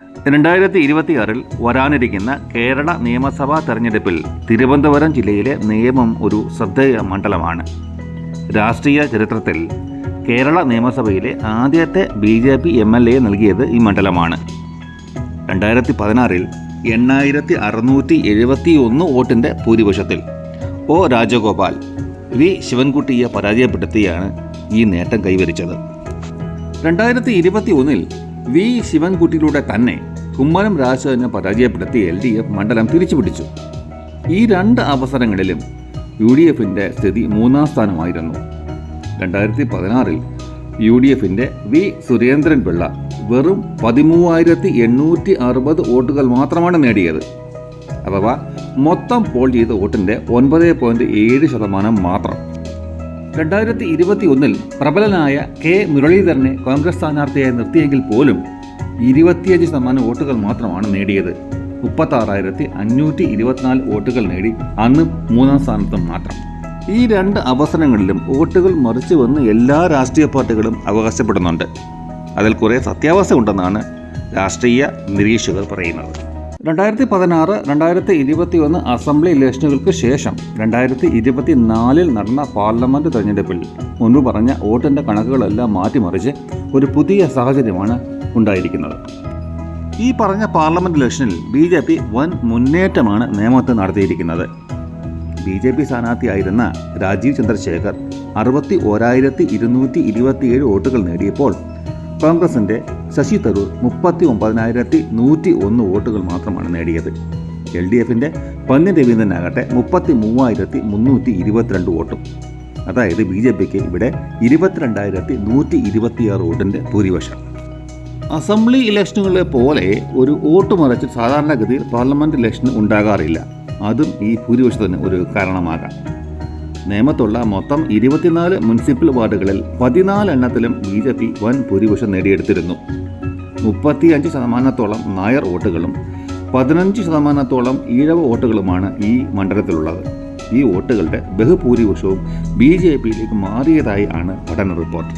രണ്ടായിരത്തി ഇരുപത്തിയാറിൽ വരാനിരിക്കുന്ന കേരള നിയമസഭാ തെരഞ്ഞെടുപ്പിൽ തിരുവനന്തപുരം ജില്ലയിലെ നിയമം ഒരു ശ്രദ്ധേയ മണ്ഡലമാണ്. രാഷ്ട്രീയ ചരിത്രത്തിൽ കേരള നിയമസഭയിലെ ആദ്യത്തെ B J P M L A നൽകിയത് ഈ മണ്ഡലമാണ്. രണ്ടായിരത്തി പതിനാറിൽ എണ്ണായിരത്തി അറുന്നൂറ്റി എഴുപത്തി ഒന്ന് വോട്ടിന്റെ ഭൂരിപക്ഷത്തിൽ ഒ രാജഗോപാൽ വി ശിവൻകുട്ടിയെ പരാജയപ്പെടുത്തിയാണ് ഈ നേട്ടം കൈവരിച്ചത്. രണ്ടായിരത്തി ഇരുപത്തി ഒന്നിൽ വി ശിവൻകുട്ടിയിലൂടെ തന്നെ കുമ്മനം രാജശേഖരനെ പരാജയപ്പെടുത്തി എൽ ഡി എഫ് മണ്ഡലം തിരിച്ചുപിടിച്ചു. ഈ രണ്ട് അവസരങ്ങളിലും യു ഡി എഫിന്റെ സ്ഥിതി മൂന്നാം സ്ഥാനമായിരുന്നു. രണ്ടായിരത്തി പതിനാറിൽ യു ഡി എഫിന്റെ വി സുരേന്ദ്രൻ പിള്ള വെറും പതിമൂവായിരത്തി എണ്ണൂറ്റി അറുപത് വോട്ടുകൾ മാത്രമാണ് നേടിയത്. അഥവാ മൊത്തം പോൾ ചെയ്ത വോട്ടിന്റെ ഒൻപത് പോയിന്റ് ഏഴ് ശതമാനം മാത്രം. രണ്ടായിരത്തി ഇരുപത്തി ഒന്നിൽ പ്രബലനായ കെ. മുരളീധരനെ കോൺഗ്രസ് സ്ഥാനാർത്ഥിയായി നിർത്തിയെങ്കിൽ പോലും ഇരുപത്തിയഞ്ച് ശതമാനം വോട്ടുകൾ മാത്രമാണ് നേടിയത്. മുപ്പത്താറായിരത്തി അഞ്ഞൂറ്റി ഇരുപത്തിനാല് വോട്ടുകൾ നേടി അന്ന് മൂന്നാം സ്ഥാനത്ത് മാത്രം. ഈ രണ്ട് അവസരങ്ങളിലും വോട്ടുകൾ മറിച്ചുവെന്ന് എല്ലാ രാഷ്ട്രീയ പാർട്ടികളും അവകാശപ്പെടുന്നുണ്ട്. അതിൽ കുറേ സത്യാവസ്ഥ ഉണ്ടെന്നാണ് രാഷ്ട്രീയ നിരീക്ഷകർ പറയുന്നത്. രണ്ടായിരത്തി പതിനാറ് രണ്ടായിരത്തി ഇരുപത്തി ഒന്ന് അസംബ്ലി ഇലക്ഷനുകൾക്ക് ശേഷം രണ്ടായിരത്തി ഇരുപത്തി നാലിൽ നടന്ന പാർലമെന്റ് തെരഞ്ഞെടുപ്പിൽ മുൻപ് പറഞ്ഞ വോട്ടിന്റെ കണക്കുകളെല്ലാം മാറ്റിമറിച്ച് ഒരു പുതിയ സാഹചര്യമാണ് ഉണ്ടായിരിക്കുന്നത്. ഈ പറഞ്ഞ പാർലമെന്റ് ഇലക്ഷനിൽ ബി ജെ പി വൻ മുന്നേറ്റമാണ് നിയമത്തിൽ നടത്തിയിരിക്കുന്നത്. ബി ജെ പി സ്ഥാനാർത്ഥിയായിരുന്ന രാജീവ് ചന്ദ്രശേഖർ അറുപത്തി ഓരായിരത്തി ഇരുന്നൂറ്റി ഇരുപത്തിയേഴ് വോട്ടുകൾ നേടിയപ്പോൾ കോൺഗ്രസിന്റെ ശശി തരൂർ മുപ്പത്തി ഒമ്പതിനായിരത്തി നൂറ്റി ഒന്ന് വോട്ടുകൾ മാത്രമാണ് നേടിയത്. എൽ ഡി എഫിന്റെ പന്നി രവീന്ദ്രനാകട്ടെ മുപ്പത്തി മൂവായിരത്തി മുന്നൂറ്റി ഇരുപത്തിരണ്ട് വോട്ടും. അതായത് ബി ജെ പിക്ക് ഇവിടെ ഇരുപത്തിരണ്ടായിരത്തി നൂറ്റി ഇരുപത്തിയാറ് വോട്ടിന്റെ ഭൂരിപക്ഷം. അസംബ്ലി ഇലക്ഷനുകളെ പോലെ ഒരു വോട്ട് മറച്ച് സാധാരണഗതിയിൽ പാർലമെന്റ് ഇലക്ഷൻ ഉണ്ടാകാറില്ല. അതും ഈ ഭൂരിപക്ഷത്തിന് ഒരു കാരണമാകാം. നേമത്തുള്ള മൊത്തം ഇരുപത്തിനാല് മുനിസിപ്പൽ വാർഡുകളിൽ പതിനാല് എണ്ണത്തിലും ബി ജെ പി വൻ ഭൂരിപക്ഷം നേടിയെടുത്തിരുന്നു. മുപ്പത്തിയഞ്ച് ശതമാനത്തോളം നായർ വോട്ടുകളും പതിനഞ്ച് ശതമാനത്തോളം ഈഴവ വോട്ടുകളുമാണ് ഈ മണ്ഡലത്തിലുള്ളത്. ഈ വോട്ടുകളുടെ ബഹുഭൂരിപക്ഷവും ബി ജെ പിയിലേക്ക് മാറിയതായി ആണ് പഠന റിപ്പോർട്ട്.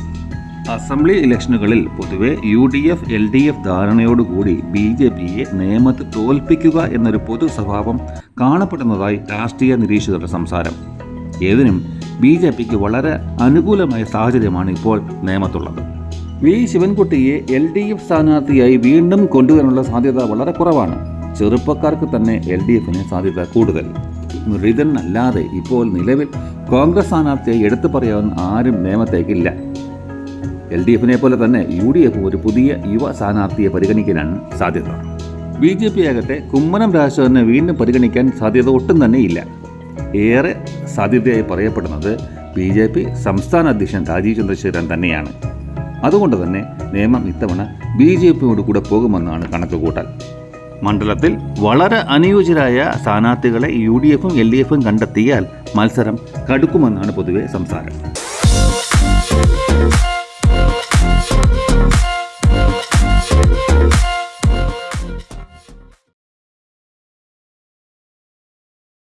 അസംബ്ലി ഇലക്ഷനുകളിൽ പൊതുവെ U D F L D F ധാരണയോടുകൂടി B J പിയെ നിയമത്തിൽ തോൽപ്പിക്കുക എന്നൊരു പൊതു സ്വഭാവം കാണപ്പെടുന്നതായി രാഷ്ട്രീയ നിരീക്ഷകരുടെ സംസാരം. ഏതിനും ബി ജെ പിക്ക് വളരെ അനുകൂലമായ സാഹചര്യമാണ് ഇപ്പോൾ നിയമത്തുള്ളത്. വി ശിവൻകുട്ടിയെ എൽ ഡി എഫ് സ്ഥാനാർത്ഥിയായി വീണ്ടും കൊണ്ടുവരാനുള്ള സാധ്യത വളരെ കുറവാണ്. ചെറുപ്പക്കാർക്ക് തന്നെ എൽ ഡി എഫിന് സാധ്യത കൂടുതൽ. മുരളീധരൻ അല്ലാതെ ഇപ്പോൾ നിലവിൽ കോൺഗ്രസ് സ്ഥാനാർത്ഥിയായി എടുത്തു പറയാവുന്ന ആരും നിയമത്തേക്കില്ല. എൽ ഡി എഫിനെ പോലെ തന്നെ യു ഡി എഫ് ഒരു പുതിയ യുവ സ്ഥാനാർത്ഥിയെ പരിഗണിക്കാനാണ് സാധ്യത. ബി ജെ പി ആകട്ടെ കുമ്മനം രാജശേഖരനെ വീണ്ടും പരിഗണിക്കാൻ സാധ്യത ഒട്ടും തന്നെ ഇല്ല ഏറെ സാധ്യതയായി പറയപ്പെടുന്നത് ബി ജെ പി സംസ്ഥാന അധ്യക്ഷൻ രാജീവ് ചന്ദ്രശേഖരൻ തന്നെയാണ് അതുകൊണ്ട് തന്നെ നിയമം ഇത്തവണ ബി ജെ പിയോട് കൂടെ പോകുമെന്നാണ് കണക്കുകൂട്ടൽ മണ്ഡലത്തിൽ വളരെ അനുയോജ്യരായ സ്ഥാനാർത്ഥികളെ യു ഡി എഫും എൽ ഡി എഫും കണ്ടെത്തിയാൽ മത്സരം കടുക്കുമെന്നാണ് പൊതുവെ സംസാരം